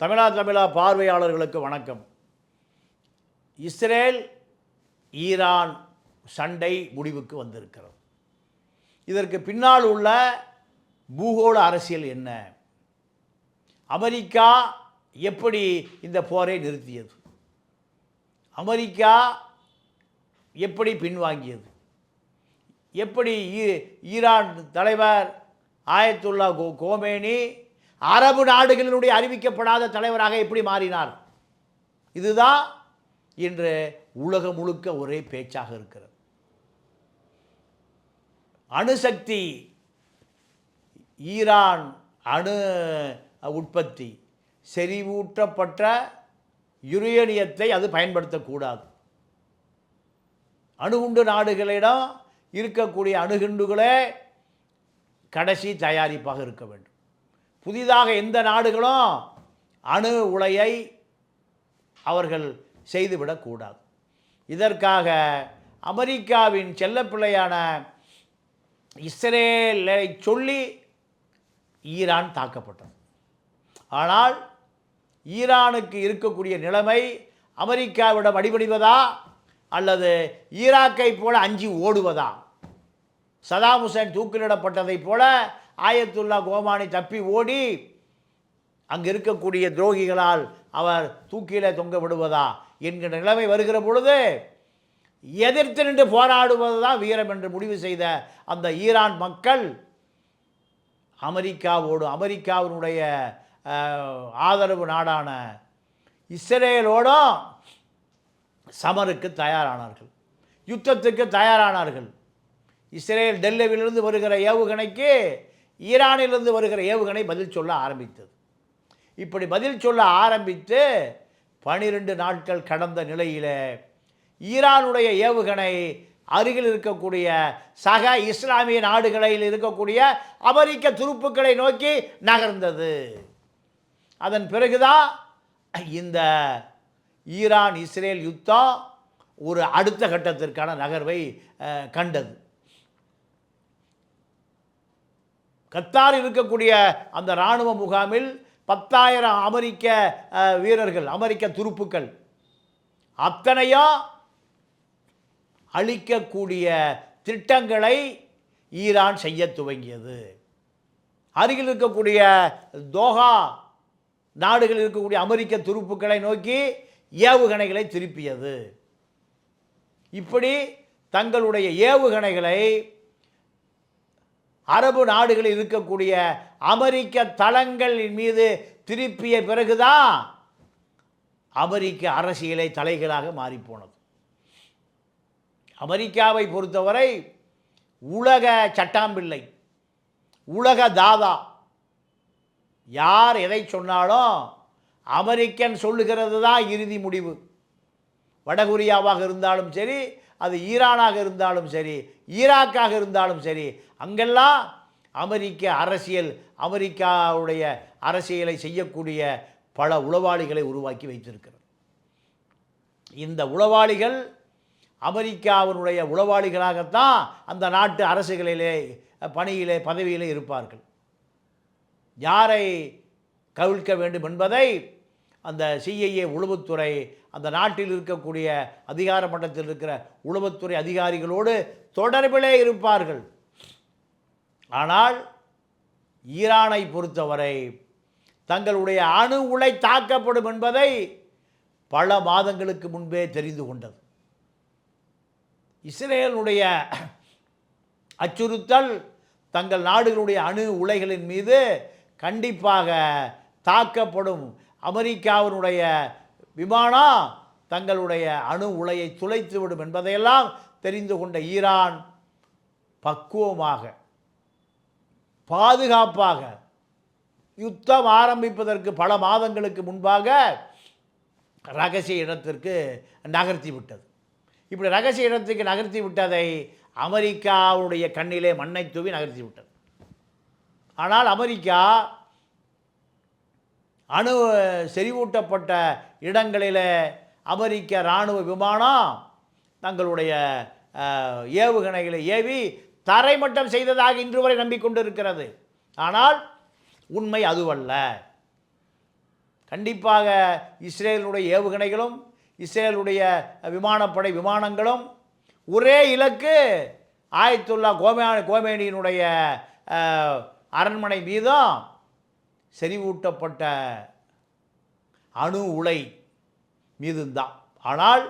தமிழா தமிழா பார்வையாளர்களுக்கு வணக்கம். Israel Iran சண்டை முடிவுக்கு வந்திருக்கிறது. இதற்கு பின்னால் உள்ள பூகோள அரசியல் என்ன? அமெரிக்கா எப்படி இந்த போரை நிறுத்தியது? அமெரிக்கா எப்படி பின்வாங்கியது? எப்படி ஈ- ஈரான் தலைவர் ஆயத்துல்லா கோ கோமேனி அரபு நாடுகளினுடைய அறிவிக்கப்படாத தலைவராக எப்படி மாறினார்? இதுதான் இன்று உலகம் முழுக்க ஒரே பேச்சாக இருக்கிறது. அணுசக்தி ஈரான் அணு உற்பத்தி செறிவூட்டப்பட்ட யுரேனியத்தை அது பயன்படுத்தக்கூடாது. அணுகுண்டு நாடுகளிடம் இருக்கக்கூடிய அணுகுண்டுகளே கடைசி தயாரிப்பாக இருக்க வேண்டும். புதிதாக எந்த நாடுகளும் அணு உலையை அவர்கள் செய்துவிடக்கூடாது இதற்காக அமெரிக்காவின் செல்லப்பிள்ளையான இஸ்ரேலை சொல்லி ஈரான் தாக்கப்பட்டது. ஆனால் ஈரானுக்கு இருக்கக்கூடிய நிலைமை அமெரிக்காவிடம் அடிபடிவதா அல்லது ஈராக்கை போல அஞ்சி ஓடுவதா? சதாம் ஹுசேன் தூக்கிலிடப்பட்டதைப் போல ஆயத்துல்லா கோமானி தப்பி ஓடி அங்கு இருக்கக்கூடிய துரோகிகளால் அவர் தூக்கிலே தொங்க விடுவதா என்கிற நிலைமை வருகிற பொழுது எதிர்த்து நின்று போராடுவது தான் வீரம் என்று முடிவு செய்த அந்த ஈரான் மக்கள் அமெரிக்காவோடு அமெரிக்காவினுடைய ஆதரவு நாடான இஸ்ரேலோடும் சமருக்கு தயாரானார்கள். யுத்தத்துக்கு தயாரானார்கள். இஸ்ரேல் டெல்லியிலிருந்து வருகிற ஏவுகணைக்கு ஈரானிலிருந்து வருகிற ஏவுகணை பதில் சொல்ல ஆரம்பித்தது. இப்படி பதில் சொல்ல ஆரம்பித்து பனிரெண்டு நாட்கள் கடந்த நிலையில் ஈரானுடைய ஏவுகணை அருகில் இருக்கக்கூடிய சக இஸ்லாமிய நாடுகளில் இருக்கக்கூடிய அமெரிக்க துருப்புக்களை நோக்கி நகர்ந்தது. அதன் பிறகுதான் இந்த ஈரான் இஸ்ரேல் யுத்தம் ஒரு அடுத்த கட்டத்திற்கான நகர்வை கண்டது. கத்தாரில் இருக்கக்கூடிய அந்த இராணுவ முகாமில் பத்தாயிரம் அமெரிக்க வீரர்கள் அமெரிக்க துருப்புக்கள் அத்தனையும் அழிக்கக்கூடிய திட்டங்களை ஈரான் செய்ய துவங்கியது. அருகில் இருக்கக்கூடிய தோஹா நாடுகளில் இருக்கக்கூடிய அமெரிக்க துருப்புக்களை நோக்கி ஏவுகணைகளை திருப்பியது. இப்படி தங்களுடைய ஏவுகணைகளை அரபு நாடுகளில் இருக்கக்கூடிய அமெரிக்க தளங்கள் மீது திருப்பிய பிறகுதான் அமெரிக்க அரசியலை தலைகளாக மாறிப்போனது. அமெரிக்காவை பொறுத்தவரை உலக சட்டாம்பிள்ளை உலக தாதா. யார் எதை சொன்னாலும் அமெரிக்கன் சொல்லுகிறது தான் இறுதி முடிவு. வடகொரியாவாக இருந்தாலும் சரி அது ஈரானாக இருந்தாலும் சரி ஈராக்காக இருந்தாலும் சரி அங்கெல்லாம் அமெரிக்க அரசியல் அமெரிக்காவுடைய அரசியலை செய்யக்கூடிய பல உளவாளிகளை உருவாக்கி வைத்திருக்கிறது. இந்த உளவாளிகள் அமெரிக்காவினுடைய உளவாளிகளாகத்தான் அந்த நாட்டு அரசுகளிலே பணியிலே பதவியிலே இருப்பார்கள். யாரை கவிழ்க்க வேண்டும் என்பதை அந்த சிஐஏ உளவுத்துறை அந்த நாட்டில் இருக்கக்கூடிய அதிகார மட்டத்தில் இருக்கிற உளவுத்துறை அதிகாரிகளோடு தொடர்பிலே இருப்பார்கள். ஆனால் ஈரானை பொறுத்தவரை தங்களுடைய அணு உலை தாக்கப்படும் என்பதை பல மாதங்களுக்கு முன்பே தெரிந்து கொண்டது. இஸ்ரேலுடைய அச்சுறுத்தல் தங்கள் நாடுகளுடைய அணு உலைகளின் மீது கண்டிப்பாக தாக்கப்படும் அமெரிக்காவினுடைய விமானம் தங்களுடைய அணு உலையை துளைத்துவிடும் என்பதையெல்லாம் தெரிந்து கொண்ட ஈரான் பக்குவமாக பாதுகாப்பாக யுத்தம் ஆரம்பிப்பதற்கு பல மாதங்களுக்கு முன்பாக ரகசிய இடத்திற்கு நகர்த்தி விட்டது. இப்படி ரகசிய இடத்துக்கு நகர்த்தி விட்டதை அமெரிக்காவுடைய கண்ணிலே மண்ணை தூவி நகர்த்தி விட்டது. ஆனால் அமெரிக்கா அணு செறிவூட்டப்பட்ட இடங்களில் அமெரிக்க இராணுவ விமானம் தங்களுடைய ஏவுகணைகளை ஏவி தரைமட்டம் செய்ததாக இன்று வரை நம்பிக்கொண்டிருக்கிறது. ஆனால் உண்மை அதுவல்ல. கண்டிப்பாக இஸ்ரேலுடைய ஏவுகணைகளும் இஸ்ரேலுடைய விமானப்படை விமானங்களும் ஒரே இலக்கு ஆயத்துல்லா கோமே கோமேனியினுடைய அரண்மனை மீதும் செறிவூட்டப்பட்ட அணு உலை மீதுந்தான். ஆனால்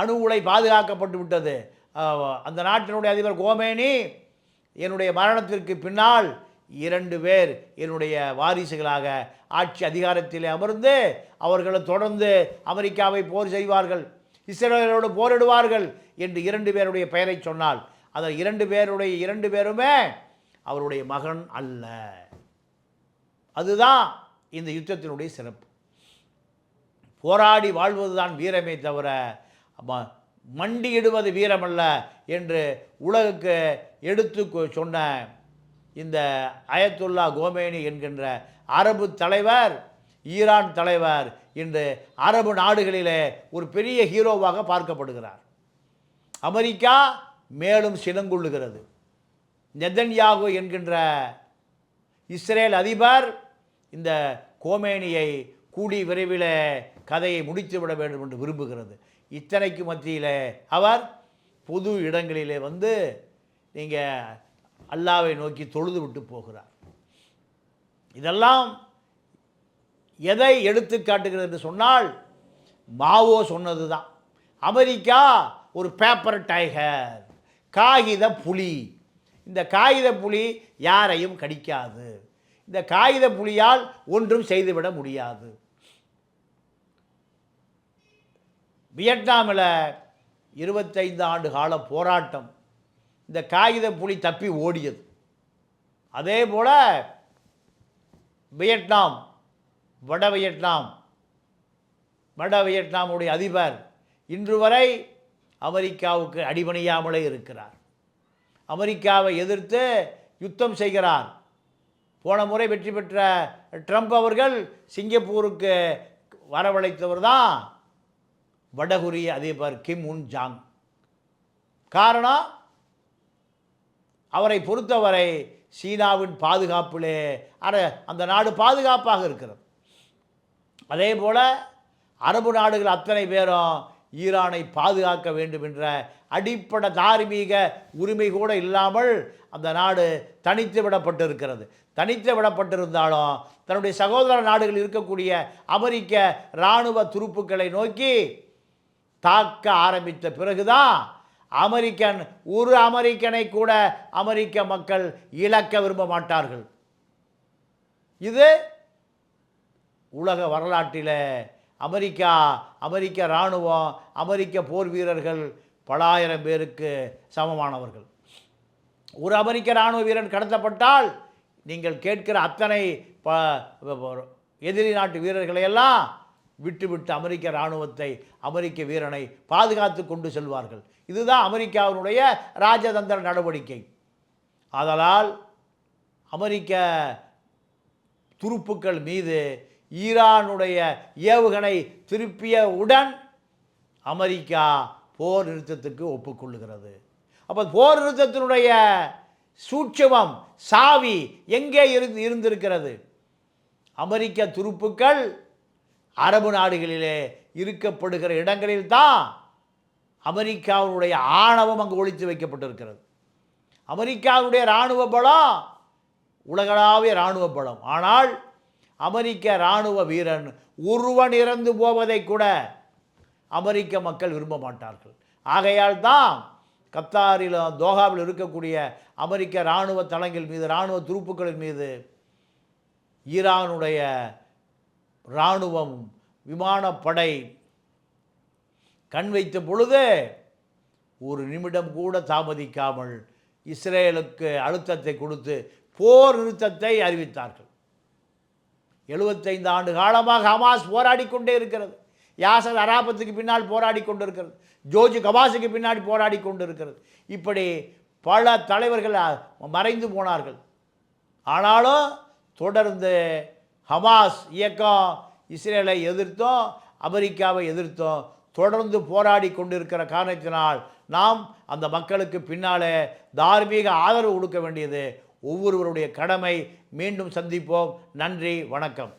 அணு உலை பாதுகாக்கப்பட்டு விட்டது. அந்த நாட்டினுடைய அதிபர் கோமேனி என்னுடைய மரணத்திற்கு பின்னால் இரண்டு பேர் என்னுடைய வாரிசுகளாக ஆட்சி அதிகாரத்தில் அமர்ந்து அவர்களை தொடர்ந்து அமெரிக்காவை போர் செய்வார்கள் இஸ்ரேலோடு போரிடுவார்கள் என்று இரண்டு பேருடைய பெயரை சொன்னால் அதில் இரண்டு பேருடைய இரண்டு பேருமே அவருடைய மகன் அல்ல. அதுதான் இந்த யுத்தத்தினுடைய சிறப்பு. போராடி வாழ்வதுதான் வீரமே தவிர ம- மண்டியிடுவது வீரமல்ல என்று உலகுக்கு எடுத்து கொ- சொன்ன இந்த அயத்துல்லா கோமேனி என்கின்ற அரபு தலைவர் ஈரான் தலைவர் இன்று அரபு நாடுகளிலே ஒரு பெரிய ஹீரோவாக பார்க்கப்படுகிறார். அமெரிக்கா மேலும் சினங்கொள்ளுகிறது. நெதன்யாகு என்கின்ற இஸ்ரேல் அதிபர் இந்த கோமேனியை கூடி விரைவில் கதையை முடித்துவிட வேண்டும் என்று விரும்புகிறது. இத்தனைக்கு மத்தியில் அவர் பொது இடங்களிலே வந்து நீங்கள் அல்லாவை நோக்கி தொழுது விட்டு போகிறார். இதெல்லாம் எதை எடுத்து காட்டுகிறது என்று சொன்னால் மாவோ சொன்னது தான். அமெரிக்கா ஒரு பேப்பர் டைகர் காகித புலி. இந்த காகித புலி யாரையும் கடிக்காது. இந்த காகித புலியால் ஒன்றும் செய்துவிட முடியாது. வியட்நாமில் இருபத்தைந்து ஆண்டு கால போராட்டம் இந்த காகித புலி தப்பி ஓடியது. அதே போல் வியட்நாம் வட வியட்நாம் வட வியட்நாமுடைய அதிபர் இன்று வரை அமெரிக்காவுக்கு அடிபணியாமலே இருக்கிறார். அமெரிக்காவை எதிர்த்து யுத்தம் செய்கிறார். போன முறை வெற்றி பெற்ற ட்ரம்ப் அவர்கள் சிங்கப்பூருக்கு வரவழைத்தவர் தான் வடகொரிய அதிபர் கிம் உன் ஜாங். காரணம் அவரை பொறுத்தவரை சீனாவின் பாதுகாப்பிலே அர அந்த நாடு பாதுகாப்பாக இருக்கிறது. அதே போல் அரபு நாடுகள் அத்தனை பேரும் ஈரானை பாதுகாக்க வேண்டும் என்ற அடிப்படை தார்மீக உரிமை கூட இல்லாமல் அந்த நாடு தனித்து விடப்பட்டிருக்கிறது. தனித்து விடப்பட்டிருந்தாலும் தன்னுடைய சகோதர நாடுகள் இருக்கக்கூடிய அமெரிக்க இராணுவ துருப்புக்களை நோக்கி தாக்க ஆரம்பித்த பிறகுதான் அமெரிக்கன் ஒரு அமெரிக்கனை கூட அமெரிக்க மக்கள் இழக்க விரும்ப மாட்டார்கள். இது உலக வரலாற்றில் அமெரிக்கா அமெரிக்க இராணுவம் அமெரிக்க போர் வீரர்கள் பலாயிரம் பேருக்கு சமமானவர்கள். ஒரு அமெரிக்க இராணுவ வீரன் கடத்தப்பட்டால் நீங்கள் கேட்கிற அத்தனை ப எதிரி நாட்டு வீரர்களை எல்லாம் விட்டுவிட்டு அமெரிக்க இராணுவத்தை அமெரிக்க வீரனை பாதுகாத்து கொண்டு செல்வார்கள். இதுதான் அமெரிக்காவினுடைய ராஜதந்திர நடவடிக்கை. ஆதலால் அமெரிக்க துருப்புக்கள் மீது ஈரானுடைய ஏவுகணை திருப்பியவுடன் அமெரிக்கா போர் நிறுத்தத்துக்கு ஒப்புக்கொள்ளுகிறது. அப்போ போர் நிறுத்தத்தினுடைய சூட்சமம் சாவி எங்கே இருந்து இருந்திருக்கிறது? அமெரிக்க துருப்புக்கள் அரபு நாடுகளிலே இருக்கப்படுகிற இடங்களில்தான் அமெரிக்காவுடைய ஆணவம் அங்கு ஒழித்து வைக்கப்பட்டிருக்கிறது. அமெரிக்காவுடைய இராணுவ பலம் உலகளாவிய இராணுவ பலம். ஆனால் அமெரிக்க இராணுவ வீரன் ஒருவன் இறந்து போவதை கூட அமெரிக்க மக்கள் விரும்ப மாட்டார்கள். ஆகையால் தான் கத்தாரிலும் தோஹாவில் இருக்கக்கூடிய அமெரிக்க இராணுவ தளங்கள் மீது இராணுவ துருப்புக்களின் மீது ஈரானுடைய இராணுவம் விமானப்படை கண் வைத்த பொழுது ஒரு நிமிடம் கூட தாமதிக்காமல் இஸ்ரேலுக்கு அழுத்தத்தை கொடுத்து போர் நிறுத்தத்தை அறிவித்தார்கள். எழுபத்தைந்து ஆண்டு காலமாக ஹமாஸ் போராடி கொண்டே இருக்கிறது. யாசர் அராபத்துக்கு பின்னால் போராடி கொண்டிருக்கிறது. ஜோஜி கபாசுக்கு பின்னாடி போராடி கொண்டிருக்கிறது. இப்படி பல தலைவர்கள் மறைந்து போனார்கள். ஆனாலும் தொடர்ந்து ஹமாஸ் இயக்கம் இஸ்ரேலை எதிர்த்தோம் அமெரிக்காவை எதிர்த்தோம். தொடர்ந்து போராடி கொண்டிருக்கிற காரணத்தினால் நாம் அந்த மக்களுக்கு பின்னாலே தார்மீக ஆதரவு கொடுக்க வேண்டியது. ஒவ்வொருவருடைய கடமை மீண்டும் சந்திப்போம். நன்றி வணக்கம்.